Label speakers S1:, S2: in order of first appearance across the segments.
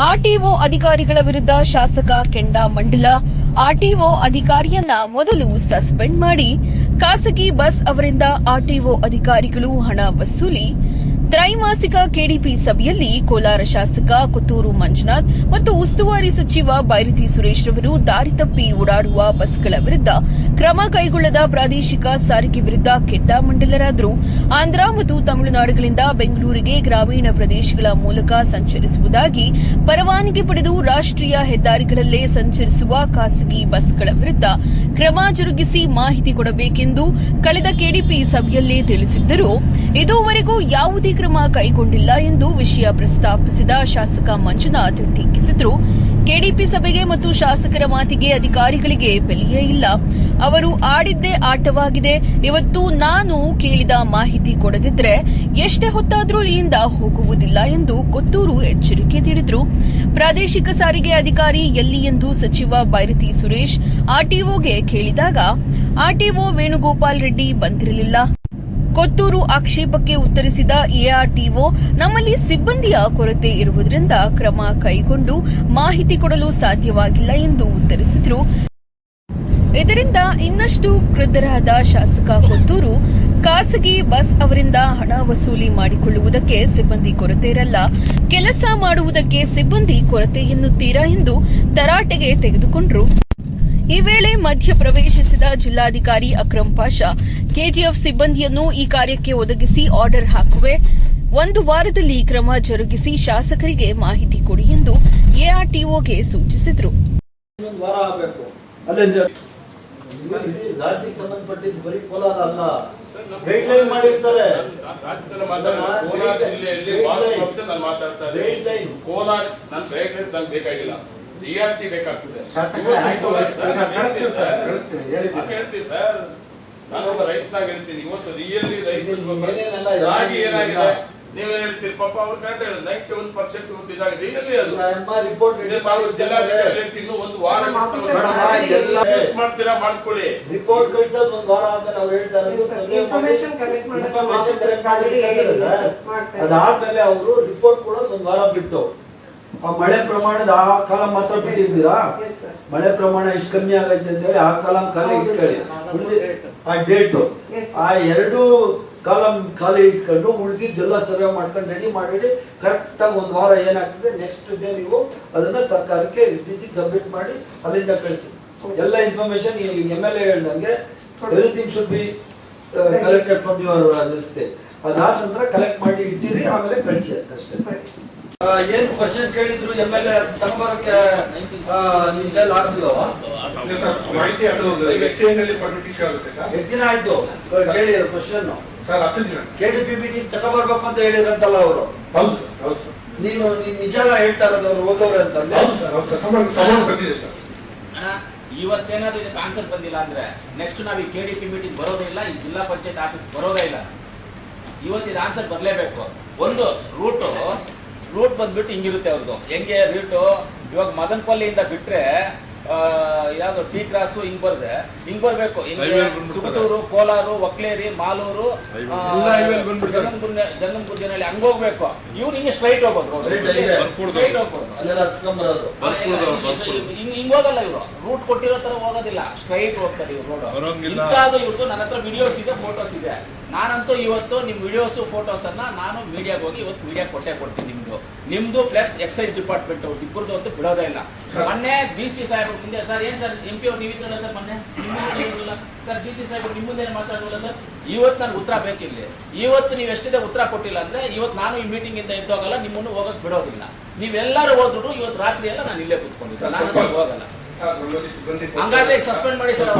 S1: RTO ಅಧಿಕಾರಿಗಳ ವಿರುದ್ಧ ಶಾಸಕ ಕೆಂಡಾ ಮಂಡಲ. ಆರ್ಟಿಒ ಅಧಿಕಾರಿಯನ್ನ ಮೊದಲು ಸಸ್ಪೆಂಡ್ ಮಾಡಿ. ಖಾಸಗಿ ಬಸ್ ಅವರಿಂದ ಆರ್ಟಿಒ ಅಧಿಕಾರಿಗಳು ಹಣ ವಸೂಲಿ. ತ್ರೈಮಾಸಿಕ ಕೆಡಿಪಿ ಸಭೆಯಲ್ಲಿ ಕೋಲಾರ ಶಾಸಕ ಕುತ್ತೂರು ಮಂಜುನಾಥ್ ಮತ್ತು ಉಸ್ತುವಾರಿ ಸಚಿವ ಬೈರತಿ ಸುರೇಶ್ ರವರು ದಾರಿ ತಪ್ಪಿ ಓಡಾಡುವ ಬಸ್ಗಳ ವಿರುದ್ಧ ಕ್ರಮ ಕೈಗೊಳ್ಳದ ಪ್ರಾದೇಶಿಕ ಸಾರಿಗೆ ವಿರುದ್ಧ ಮಂಡಲರಾದರೂ ಆಂಧ್ರ ಮತ್ತು ತಮಿಳುನಾಡುಗಳಿಂದ ಬೆಂಗಳೂರಿಗೆ ಗ್ರಾಮೀಣ ಪ್ರದೇಶಗಳ ಮೂಲಕ ಸಂಚರಿಸುವುದಾಗಿ ಪರವಾನಗಿ ಪಡೆದು ರಾಷ್ಟ್ರೀಯ ಹೆದ್ದಾರಿಗಳಲ್ಲೇ ಸಂಚರಿಸುವ ಖಾಸಗಿ ಬಸ್ಗಳ ವಿರುದ್ಧ ಕ್ರಮ ಜರುಗಿಸಿ ಮಾಹಿತಿ ಕೊಡಬೇಕೆಂದು ಕಳೆದ ಕೆಡಿಪಿ ಸಭೆಯಲ್ಲಿ ತಿಳಿಸಿದ್ದರೂ. ಇದುವರೆಗೂ ಯಾವುದೇ ಕ್ರಮ ಕೈಗೊಂಡಿಲ್ಲ ಎಂದು ವಿಷಯ ಪ್ರಸ್ತಾಪಿಸಿದ ಶಾಸಕ ಮಂಜುನಾಥ್ ಟೀಕಿಸಿದ್ರು. ಕೆಡಿಪಿ ಸಭೆಗೆ ಮತ್ತು ಶಾಸಕರ ಮಾತಿಗೆ ಅಧಿಕಾರಿಗಳಿಗೆ ಬೆಲೆಯೇ ಇಲ್ಲ. ಅವರು ಆಡಿದ್ದೇ ಆಟವಾಗಿದೆ. ಇವತ್ತು ನಾನು ಕೇಳಿದ ಮಾಹಿತಿ ಕೊಡದಿದ್ರೆ ಎಷ್ಟೇ ಹೊತ್ತಾದರೂ ಇಲ್ಲಿಂದ ಹೋಗುವುದಿಲ್ಲ ಎಂದು ಕೊತ್ತೂರು ಎಚ್ಚರಿಕೆ ನೀಡಿದ್ರು. ಪ್ರಾದೇಶಿಕ ಸಾರಿಗೆ ಅಧಿಕಾರಿ ಎಲ್ಲಿ ಎಂದು ಸಚಿವ ಬೈರತಿ ಸುರೇಶ್ ಆರ್ಟಿಒಗೆ ಕೇಳಿದಾಗ, ಆರ್ಟಿಒ ವೇಣುಗೋಪಾಲ್ ರೆಡ್ಡಿ ಬಂದಿರಲಿಲ್ಲ. ಕೊತ್ತೂರು ಆಕ್ಷೇಪಕ್ಕೆ ಉತ್ತರಿಸಿದ ಎಆರ್ಟಿಒ, ನಮ್ಮಲ್ಲಿ ಸಿಬ್ಬಂದಿಯ ಕೊರತೆ ಇರುವುದರಿಂದ ಕ್ರಮ ಕೈಗೊಂಡು ಮಾಹಿತಿ ಕೊಡಲು ಸಾಧ್ಯವಾಗಿಲ್ಲ ಎಂದು ಉತ್ತರಿಸಿದರು. ಇದರಿಂದ ಇನ್ನಷ್ಟು ಕ್ರುದ್ಧರಾದ ಶಾಸಕ ಕೊತ್ತೂರು, ಖಾಸಗಿ ಬಸ್ ಅವರಿಂದ ಹಣ ವಸೂಲಿ ಮಾಡಿಕೊಳ್ಳುವುದಕ್ಕೆ ಸಿಬ್ಬಂದಿ ಕೊರತೆ ಇರಲ್ಲ, ಕೆಲಸ ಮಾಡುವುದಕ್ಕೆ ಸಿಬ್ಬಂದಿ ಕೊರತೆ ಎನ್ನುತ್ತೀರಾ ಎಂದು ತರಾಟೆಗೆ ತೆಗೆದುಕೊಂಡರು. ಈ ವೇಳೆ ಮಧ್ಯ ಪ್ರವೇಶಿಸಿದ ಜಿಲ್ಲಾಧಿಕಾರಿ ಅಕ್ರಂ ಪಾಷಾ ಕೆಜಿಎಫ್ ಸಿಬ್ಬಂದಿಯನ್ನು ಈ ಕಾರ್ಯಕ್ಕೆ ಒದಗಿಸಿ ಆರ್ಡರ್ ಹಾಕುವೆ. ಒಂದು ವಾರದಲ್ಲಿ ಕ್ರಮ ಜರುಗಿಸಿ ಶಾಸಕರಿಗೆ ಮಾಹಿತಿ ಕೊಡಿ ಎಂದು ಎಆರ್ಟಿಒಗೆ ಸೂಚಿಸಿದರು.
S2: ರಾಜ್ಯಕ್ಕೆ ಸಂಬಂಧಪಟ್ಟಿದ್ದು ಬರೀ ಕೋಲಾರ ಅಲ್ಲ. ಗೈಡ್ಲೈನ್ ಮಾಡಿರ್ತಾರೆ.
S3: ರಾಜ್ಯದಲ್ಲಿ ಮಾತಾಡೋದು ಕೋಲಾರ ಜಿಲ್ಲೆಯಲ್ಲಿ ವಾಸ್ತು ಅಂಶದಲ್ಲಿ ಮಾತಾಡ್ತಾ ಇದ್ದೀನಿ.
S2: ಗೈಡ್ಲೈನ್
S3: ಕೋಲಾರ ನನ್ ಬೇಕಾದ್ರೆ ನಂಗೆ ಬೇಕಾಗಿಲ್ಲ. ರಿಯಾಲಿಟಿ ಬೇಕಾಗ್ತದೆ. ಹೇಳ್ತೀನಿ
S4: ಸರ್,
S3: ನಾನೊಬ್ಬ ರೈತನಾಗ ಹೇಳ್ತೀನಿ. ಇವತ್ತು ರಿಯಲಿ
S2: ಇದೆ?
S3: ರಾಗಿ ಏನಾಗಿದೆ? ನೀವೇನ್ ಹೇಳ್ತೀರಿ? ಪಾಪ ಅವ್ರು ಕರೆಕ್ಟ್ ಹೇಳಿದ್ರು. ನೈಂಟಿ ಒನ್ ಪರ್ಸೆಂಟ್ ಗೊತ್ತಿದ್ದಾಗ ರಿಯಲಿ ಅದು.
S2: ರಿಪೋರ್ಟ್
S3: ಹೇಳ್ತೀನಿ, ಇನ್ನೂ ಒಂದು ವಾರ ಮಾಡ್ತೀರಾ? ಮಾಡ್ಕೊಳ್ಳಿ.
S2: ರಿಪೋರ್ಟ್ ಕಳಿಸೋದು ಒಂದು ವಾರ ಆದ್ಮೇಲೆ ಅವ್ರು ಹೇಳ್ತಾರೆ.
S5: ಮಾಡೋದು ಮಾಡ್ತಾರೆ.
S2: ಅದಾದ್ಮೇಲೆ ಅವರು ರಿಪೋರ್ಟ್ ಕೂಡ ಒಂದು ವಾರ ಬಿಟ್ಟು. ಮಳೆ ಪ್ರಮಾಣದ ಆ ಕಾಲ ಮಾತ್ರ ಬಿಟ್ಟಿದ್ದೀರಾ. ಮಳೆ ಪ್ರಮಾಣ ಎಷ್ಟು ಕಮ್ಮಿ ಆಗೈತೆ ಅಂತ ಹೇಳಿ ಆ ಕಾಲಂ ಖಾಲಿ ಇಟ್ಕೊಳ್ಳಿ. ಆ ಡೇಟು ಆ ಎರಡು ಕಾಲಂ ಖಾಲಿ ಇಟ್ಕೊಂಡು ಉಳಿದಿದ್ದೆಲ್ಲ ಸರ್ವೆ ಮಾಡ್ಕೊಂಡು ರೆಡಿ ಮಾಡಿ ಕರೆಕ್ಟ್ ಆಗಿ ಒಂದು ವಾರ ಏನಾಗ್ತದೆ? ನೆಕ್ಸ್ಟ್ ಡೇ ನೀವು ಅದನ್ನ ಸರ್ಕಾರಕ್ಕೆ ಸಿ ಸಬ್ಮಿಟ್ ಮಾಡಿ ಅಲ್ಲಿಂದ ಕಳಿಸಿ. ಎಲ್ಲ ಇನ್ಫಾರ್ಮೇಶನ್ ಎಂ ಎಲ್ ಎ ಹೇಳ್ದಂಗೆ everything should be collected from your register ಅದಾದ ನಂತರ ಕಲೆಕ್ಟ್ ಮಾಡಿ ಇಟ್ಟಿರಿ ಆಮೇಲೆ ಕಳಿಸಿ. ಅಷ್ಟೇ
S5: ಸರಿ.
S2: ಆ, ಏನ್ ಕ್ವಶನ್ ಕೇಳಿದ್ರು ಎಂ ಎಲ್ ಎ ತಗೊಂಬರಕ್ಕೆ ನಿಮ್ ಕೈಲಿ ಆಗ್ತಿಲ್ಲವ
S4: ಸರ್ ಮಾಹಿತಿ ಅದು ಎಷ್ಟು ದಿನದಲ್ಲಿ ಪರ್ಮಿಟ್ ಇಶ್ಯೂ ಆಗುತ್ತೆ ಸರ್.
S2: ಎಷ್ಟು ದಿನ ಆಯ್ತು? ಕೇಳಿ ಕ್ವಶನ್
S4: ಸರ್ ಹತ್ತು ದಿನ.
S2: ಕೆ ಡಿ ಪಿ ಮೀಟಿಂಗ್ ತಗೊಂಬರ್ಬೇಕು ಅಂತ ಹೇಳಿದ್ರಂತಲ್ಲ ಅವರು.
S4: ಹೌದು ಸರ್ ಹೌದು ಸರ್.
S2: ನೀನು ನೀನ್ ನಿಜಾನ ಹೇಳ್ತಾ ಇರೋದು ಅವ್ರು ಹೋಗವ್ರೆ ಅಂತಂದ್ರೆ?
S4: ಹೌದು ಸರ್ ಹೌದು ಸರ್ ಬಂದಿದೆ
S6: ಇವತ್ತೇನಾದ್ರೂ ಇದಕ್ಕೆ ಆನ್ಸರ್ ಬಂದಿಲ್ಲ ಅಂದ್ರೆ ನೆಕ್ಸ್ಟ್ ನಾವು ಈ ಕೆ ಡಿ ಪಿ ಮೀಟಿಂಗ್ ಬರೋದೇ ಇಲ್ಲ ಈ ಜಿಲ್ಲಾ ಪಂಚಾಯತ್ ಆಫೀಸ್ ಬರೋದೇ ಇಲ್ಲ. ಇವತ್ತಿನ ಇದು ಆನ್ಸರ್ ಬರಲೇಬೇಕು. ಒಂದು ರೂಟು ರೂಟ್ ಬಂದ್ಬಿಟ್ಟು ಹಿಂಗಿರುತ್ತೆ ಅವ್ರದ್ದು ಹೆಂಗೆ ರೂಟು ಇವಾಗ ಮದನಪಲ್ಲಿಯಿಂದ ಬಿಟ್ರೆ ಆ, ಯಾವ್ದು ಟಿ ಕ್ರಾಸು ಹಿಂಗ್ ಬರ್ದೆ ಹಿಂಗ್ ಬರ್ಬೇಕು. ಸುಗಟೂರು ಕೋಲಾರು ಒಕ್ಲೇರಿ ಮಾಲೂರು ಆ, ಜನ್ನಂಗುಂಜನಹಳ್ಳಿ ಹಂಗ್ ಹೋಗ್ಬೇಕು. ಇವ್ರು ಹಿಂಗೆ ಸ್ಟ್ರೈಟ್ ಹೋಗೋದು. ಸ್ಟ್ರೈಟ್ ಹೋಗ್ಬೋದು. ಹಿಂಗ್ ಹಿಂಗ್ ಹೋಗಲ್ಲ ಇವರು. ರೂಟ್ ಕೊಟ್ಟಿರೋ ತರ ಹೋಗೋದಿಲ್ಲ. ಸ್ಟ್ರೈಟ್ ಹೋಗ್ತಾರೆ ಇವ್ರು ರೋಡ್ ಇಂಥದ್ದು ಇವ್ರದ್ದು ನನ್ನ ಹತ್ರ ವಿಡಿಯೋಸ್ ಇದೆ ಫೋಟೋಸ್ ಇದೆ. ನಾನಂತೂ ಇವತ್ತು ನಿಮ್ ವಿಡಿಯೋಸ್ ಫೋಟೋಸ್ ಅನ್ನ ನಾನು ಮೀಡಿಯಾಗ ಹೋಗಿ ಇವತ್ತು ಮೀಡಿಯಾ ಕೊಟ್ಟೆ ಕೊಡ್ತೀನಿ. ನಿಮ್ದು ನಿಮ್ದು ಪ್ಲಸ್ ಎಕ್ಸೈಸ್ ಡಿಪಾರ್ಟ್ಮೆಂಟ್ ಅವ್ರು ಇಬ್ಬರದ್ದು ಬಿಡೋದೇ ಇಲ್ಲ. ಮೊನ್ನೆ ಬಿ ಸಿ ಸಾಹೇಬ್ರು ಮುಂದೆ ಸರ್ ಏನ್ ಸರ್ ಎಂ ಪಿ ಅವ್ರು ನೀವಿದ್ರಲ್ಲ ಸರ್ ಮೊನ್ನೆ? ಸರ್ ಬಿ ಸಿ ಸಾಹೇಬ್ರು ನಿಮ್ಮ ಮುಂದೆ ಮಾತಾಡೋಲ್ಲ ಸರ್? ಇವತ್ತು ನಾನು ಉತ್ತರ ಬೇಕಿಲ್ಲ. ಇವತ್ತು ನೀವು ಎಷ್ಟಿದೆ ಉತ್ತರ ಕೊಟ್ಟಿಲ್ಲ ಅಂದ್ರೆ ಇವತ್ತು ನಾನು ಈ ಮೀಟಿಂಗ್ ಇಂದ ಎದ್ದೋಗಲ್ಲ ನಿಮ್ಮನ್ನು ಹೋಗಕ್ ಬಿಡೋದಿಲ್ಲ. ನೀವೆಲ್ಲರೂ ಹೋದ್ರು ಇವತ್ತು ರಾತ್ರಿ ಎಲ್ಲ ನಾನು ಇಲ್ಲೇ ಕೂತ್ಕೊಂಡಿದ್ದೆ. ನಾನು ಹೋಗಲ್ಲ. ಹಂಗಾದ್ರೆ ಸಸ್ಪೆಂಡ್ ಮಾಡಿ. ಸರ್.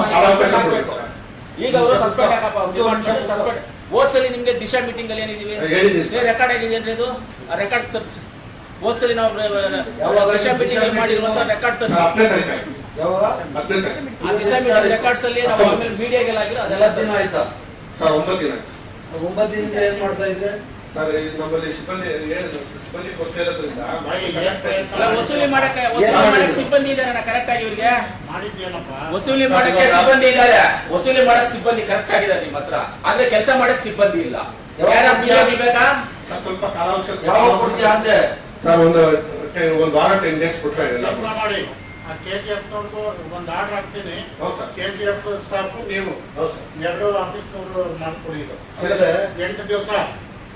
S6: ಈಗ ಅವರು ಸಸ್ಪೆಂಡ್ ಯಾಕಪ್ಪ ಸಸ್ಪೆಂಡ್ ಹೋದ್ಸಲಿ ನಿಮ್ಗೆ ದಿಶಾ ಮೀಟಿಂಗ್ ಅಲ್ಲಿ ಏನಿದೀವಿ. ರೆಕಾರ್ಡ್ ಆಗಿದೆ ಅಂದ್ರೆ ಇದು? ರೆಕಾರ್ಡ್ಸ್ ತರಿಸಿ. ಹೋದ್ಸಲಿ ನಾವು
S2: ಯಾವಾಗ?
S6: ದಿಶಾ ಮೀಟಿಂಗ್ ಅಲ್ಲಿ ಮಾಡಿರುವಂತ ರೆಕಾರ್ಡ್ ತರಿಸಿ. ಆ ದಿಶಾ ಮೀಟಿಂಗ್ ರೆಕಾರ್ಡ್ಸ್ ಅಲ್ಲಿ ನಾವು ಆಮೇಲೆ ಮೀಡಿಯಾಗೆಲ್ಲ ಆಗಿರೋ ಅದೆಲ್ಲ
S2: ಎಲ್ಲ ದಿನ ಆಯ್ತಾ?
S4: ಸರ್ ಒಂಬತ್ತು ದಿನ.
S2: ಒಂಬತ್ತು ದಿನದಿಂದ ಏನ್ ಮಾಡ್ತಾ ಇದ್ರೆ?
S4: ಸರ್ ನಮ್ಮಲ್ಲಿ ಸಿಬ್ಬಂದಿ ಸಿಬ್ಬಂದಿ ಕೊಡ್ತಾ ಇರೋದ್ರಿಂದ
S6: ವಸೂಲಿ ಮಾಡಕ್ಕೆ ವಸೂಲಿ ಮಾಡಕ್ಕೆ ಸಿಬ್ಬಂದಿ ಇದಾರೆ ಕರೆಕ್ಟ್ ಆಗಿ ಇವ್ರಿಗೆ? ವಸೂಲಿ ಮಾಡಕ್ಕೆ ಸಿಬ್ಬಂದಿ ಇದ್ದಾರೆ ವಸೂಲಿ ಮಾಡಕ್ ಸಿಬ್ಬಂದಿ ಕರೆಕ್ಟ್ ಆಗಿದ್ದಾರೆ ನಿಮ್ ಹತ್ರ. ಆದ್ರೆ ಕೆಲಸ ಮಾಡಕ್ ಸಿಬ್ಬಂದಿ ಇಲ್ಲ. ಯಾರ ಬೇಕಾ
S4: ಸ್ವಲ್ಪ ಕಾಲಾವಕಾಶ
S2: ಯಾವಾಗ ಕೊಡ್ತೀಯ ಅಂದೆ?
S4: ಸರ್ ಒಂದು ಒಂದು ವಾರ ಟೆನ್ ಡೇಸ್ ಕೊಟ್ಟರೆ ಎಲ್ಲ
S7: ಮಾಡಿ. ಆ ಕೆ ಜಿ ಎಫ್ ಒಂದು ಆರ್ಡರ್ ಹಾಕ್ತೀನಿ. ಕೆ ಜಿ ಎಫ್ ಸ್ಟಾಫ್ ನೀವು. ಎರಡು ಆಫೀಸ್ನವರು ಮಾಡ್ಕೊಡಿ ಎಂಟು ದಿವಸ.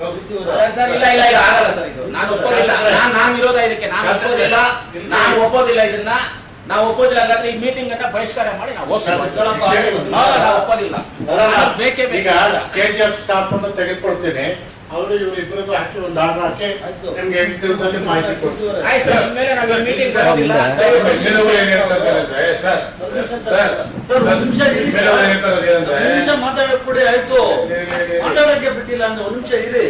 S6: ಇಲ್ಲ ಇಲ್ಲ ಇಲ್ಲ ಆಗಲ್ಲ ಸರ್ ಇದು. ನಾನು ಒಪ್ಪೋದಿಲ್ಲ. ನಾನು ನಾನು ವಿರೋಧ ಇದಕ್ಕೆ ನಾನು ಒಪ್ಪೋದಿಲ್ಲ. ನಾನು ಒಪ್ಪೋದಿಲ್ಲ ಇದನ್ನ. ನಾವು ಒಪ್ಪೋದಿಲ್ಲ ಹಾಗಾದ್ರೆ ಈ ಮೀಟಿಂಗ್ ಅನ್ನ ಬಹಿಷ್ಕಾರ ಮಾಡಿ ನಾವು ಒಪ್ಪೋದಿಲ್ಲ. ಬೇಕೇ
S7: ಈಗ
S6: ಬೇಕು
S7: ಕೆ ಜಿ ಎಫ್ ಸ್ಟಾಫ್ ಅನ್ನು ತೆಗೆದುಕೊಳ್ತೀನಿ. ಅವರು ಇವ್ರು ಇಬ್ಬರಿಗೂ ಹಾಕಿ ಒಂದು ಆರ್ಡರ್ ಹಾಕಿ
S2: ಆಯ್ತು.
S7: ನಿಮ್ಗೆ ಎಂಟು ದಿವಸದಲ್ಲಿ ಮಾಹಿತಿ
S6: ಸರ್.
S3: ಏನ್ ಹೇಳ್ತಾರೆ
S2: ನಿಮಿಷ ಮಾತಾಡಕ್ ಕೊಡಿ ಆಯ್ತು. ಮಾತಾಡಕ್ಕೆ ಬಿಟ್ಟಿಲ್ಲ ಅಂದ್ರೆ ಒಂದ್ ನಿಮಿಷ ಇರಿ.